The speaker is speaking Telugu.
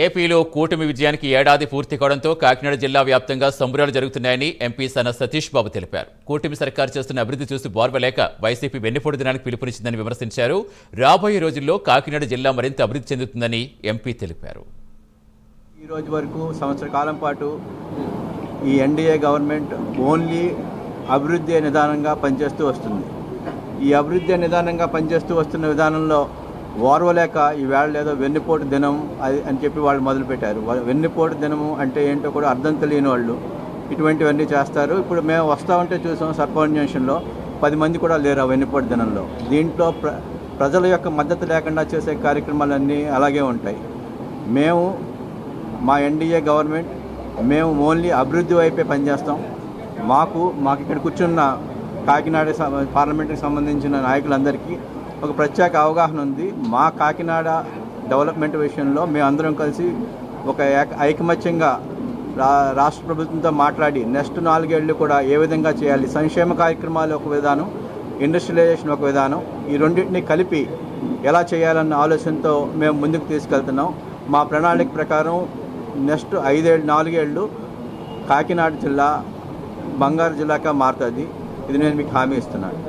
ఏపీలో కూటమి విజయానికి ఏడాది పూర్తి కావడంతో కాకినాడ జిల్లా వ్యాప్తంగా సంబురాలు జరుగుతున్నాయని ఎంపీ సన సతీష్ బాబు తెలిపారు. కూటమి సర్కారు చేస్తున్న అభివృద్ధి చూసి బోర్వలేక వైసీపీ వెన్నుపోటు దినానికి పిలుపునిచ్చిందని విమర్శించారు. రాబోయే రోజుల్లో కాకినాడ జిల్లా మరింత అభివృద్ధి చెందుతుందని ఎంపీ తెలిపారు. ఈ రోజు వరకు సంవత్సర కాలం పాటు ఈ ఎన్డీఏ గవర్నమెంట్ ఓన్లీ అభివృద్ధి నిదానంగా పనిచేస్తూ వస్తుంది. ఈ అభివృద్ధి నిదానంగా పనిచేస్తూ వస్తున్న విధానంలో ఓర్వలేక ఈవేళ లేదో వెన్నుపోటు దినం అది అని చెప్పి వాళ్ళు మొదలుపెట్టారు. వాళ్ళు వెన్నుపోటు దినము అంటే ఏంటో కూడా అర్థం తెలియని వాళ్ళు ఇటువంటివన్నీ చేస్తారు. ఇప్పుడు మేము వస్తా ఉంటే చూసాం సర్పంచ్ జంక్షన్లో పది మంది కూడా లేరు ఆ వెన్నుపోటు దినంలో. దీంట్లో ప్ర ప్రజల యొక్క మద్దతు లేకుండా చేసే కార్యక్రమాలన్నీ అలాగే ఉంటాయి. మేము మా ఎన్డీఏ గవర్నమెంట్ మేము ఓన్లీ అభివృద్ధి వైపే పనిచేస్తాం. మాకు మాకు ఇక్కడ కూర్చున్న కాకినాడ పార్లమెంట్కి సంబంధించిన నాయకులందరికీ ఒక ప్రత్యేక అవగాహన ఉంది. మా కాకినాడ డెవలప్మెంట్ విషయంలో మేమందరం కలిసి ఒక ఐకమత్యంగా రా రాష్ట్ర ప్రభుత్వంతో మాట్లాడి నెక్స్ట్ నాలుగేళ్ళు కూడా ఏ విధంగా చేయాలి సంక్షేమ కార్యక్రమాలు ఒక విధానం ఇండస్ట్రియలైజేషన్ ఒక విధానం ఈ రెండింటిని కలిపి ఎలా చేయాలన్న ఆలోచనతో మేము ముందుకు తీసుకెళ్తున్నాం. మా ప్రణాళిక ప్రకారం నెక్స్ట్ ఐదేళ్ళు నాలుగేళ్ళు కాకినాడ జిల్లా బంగారు జిల్లాగా మారుతుంది. ఇది నేను మీకు హామీ ఇస్తున్నాను.